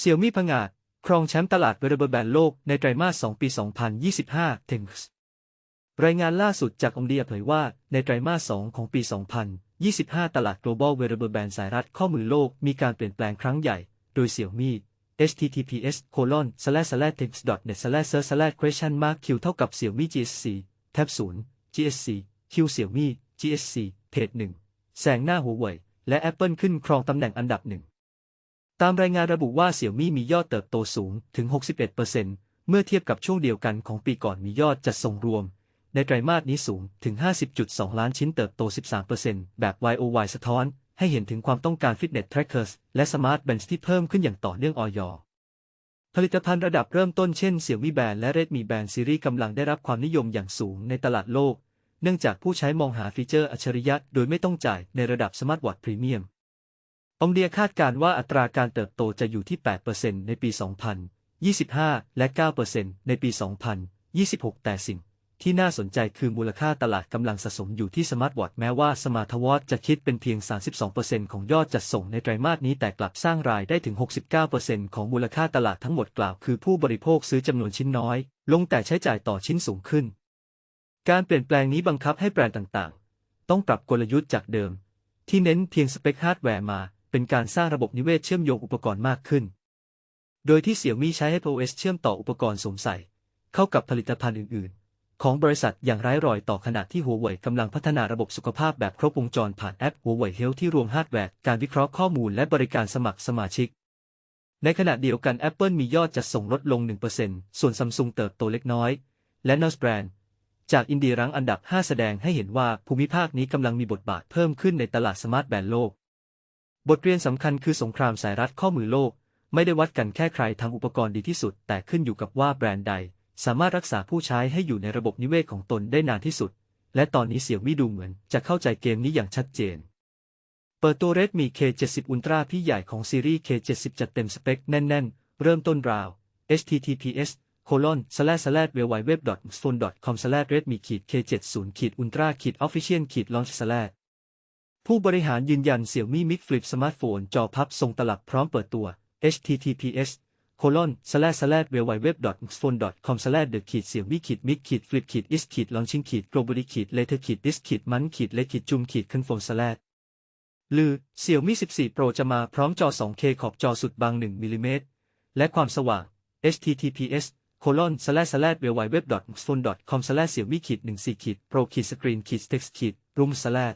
เซี่ยมี่ผงาดครองแชมป์ตลาด wearable band โลกในไตรมาส 2 ปี 2025 ถึง รายงานล่าสุดจากองเดียเผยว่า ในไตรมาส 2 ของปี 2025 ตลาด global wearable band สายรัดข้อมือโลกมีการเปลี่ยนแปลงครั้งใหญ่ โดยเซี่ยมี่ https colon slash slash tips net slash search slash question mark q เท่ากับเซี่ยมี่ GSC tab 0 GSC Q เซี่ยมี่ GSC เพจ1แซงหน้าหัวเว่ยและ Apple ขึ้นครองตำแหน่งอันดับหนึ่ง ตามรายงานระบุว่าเสี่ยมี่มียอดเติบโตสูงถึง 61%เมื่อเทียบกับช่วงเดียวกันของปีก่อนมียอดจัดส่งรวม ในไตรมาสนี้สูงถึง 50.2 ล้านชิ้นเติบโต 13%แบบ YOY สะท้อน ให้เห็นถึงความต้องการ Fitness Trackers และ Smart Bands ที่เพิ่มขึ้นอย่างต่อเนื่องออยผลิตภัณฑ์ระดับเริ่มต้นเช่นเสี่ยมี่แบนและ Redmi Band ซีรีส์กำลังได้รับความนิยมอย่างสูงในตลาดโลก เนื่องจากผู้ใช้มองหาฟีเจอร์อัจฉริยะโดยไม่ต้องจ่ายในระดับสมาร์ทวอทพรีเมียม องเดียคาดการณ์ว่าอัตราการเติบโตจะอยู่ที่ 8%ในปี 2025 และ 9%ในปี 2026 แต่สิ่งที่น่าสนใจคือมูลค่าตลาดกำลังสะสมอยู่ที่สมาร์ทวอทแม้ว่าสมาร์ทวอทจะคิดเป็นเพียง 32%ของยอดจัดส่งในไตรมาสนี้แต่กลับสร้างรายได้ถึง 69%ของมูลค่าตลาดทั้งหมดกล่าวคือผู้บริโภคซื้อจำนวนชิ้นน้อย ลงแต่ใช้จ่ายต่อชิ้นสูงขึ้น การเปลี่ยนแปลงนี้บังคับให้แบรนด์ต่างๆ ต้องปรับกลยุทธ์จากเดิม ที่เน้นเพียงสเปคฮาร์ดแวร์มา เป็นการสร้างระบบนิเวศเชื่อมโยงอุปกรณ์มากขึ้น โดยที่เสี่ยมี่ใช้ HOS เชื่อมต่ออุปกรณ์สวมใส่ เข้ากับผลิตภัณฑ์อื่น ๆ ของบริษัทอย่างไร้รอยต่อขณะที่หัวเว่ยกำลังพัฒนาระบบสุขภาพแบบครบวงจรผ่านแอปหัวเว่ยเฮลที่รวมฮาร์ดแวร์การวิเคราะห์ข้อมูลและบริการสมัครสมาชิก ในขณะเดียวกัน Apple มียอดจัดส่งลดลง 1%ส่วนซัมซุงเติบโตเล็กน้อย และ n o s Brand จากอินเดียรั้งอันดับ 5 แสดงให้เห็นว่าภูมิภาคนี้กำลังมีบทบาทเพิ่มขึ้นในตลาดสมาร์ทแบนด์โลก บทเรียนสำคัญคือสงครามสายรัดข้อมือโลก ไม่ได้วัดกันแค่ใครทำอุปกรณ์ดีที่สุด แต่ขึ้นอยู่กับว่าแบรนด์ใด สามารถรักษาผู้ใช้ให้อยู่ในระบบนิเวศของตนได้นานที่สุด และตอนนี้เสี่ยวมี่ดูเหมือนจะเข้าใจเกมนี้อย่างชัดเจน เปิดตัว Redmi K70 Ultra พี่ใหญ่ของซีรีส์ K70 จัดเต็มสเปคแน่น ๆ เริ่มต้นราว https colon slash slash w w w s p h o n e c o m slash redmi k 7 0 ultra official launch slash ผู้บริหารยืนยันเสี่ยวมี่มิกฟลิปสมาร์ทโฟน จอพับทรงตลับพร้อมเปิดตัว https colon slash slash w w w s p h o n e com slash the ขีดเสี่ยวมี่ขีดมิกขีดฟลิปขีด is ขีด launching ขีด globally ขีด later ขีด this ขีดมันขีดเลขีดจุมขีด confirm slash ลือเสี่ยวมี่14 Pro จะมาพร้อมจอ 2K ขอบจอสุดบาง 1มิลิเมตรและความสว่าง https colon slash slash w w w s p h o n e com slash เสี่ยวมี่ขีด14ขีด pro ขีด screen ขีด text ขีด room slash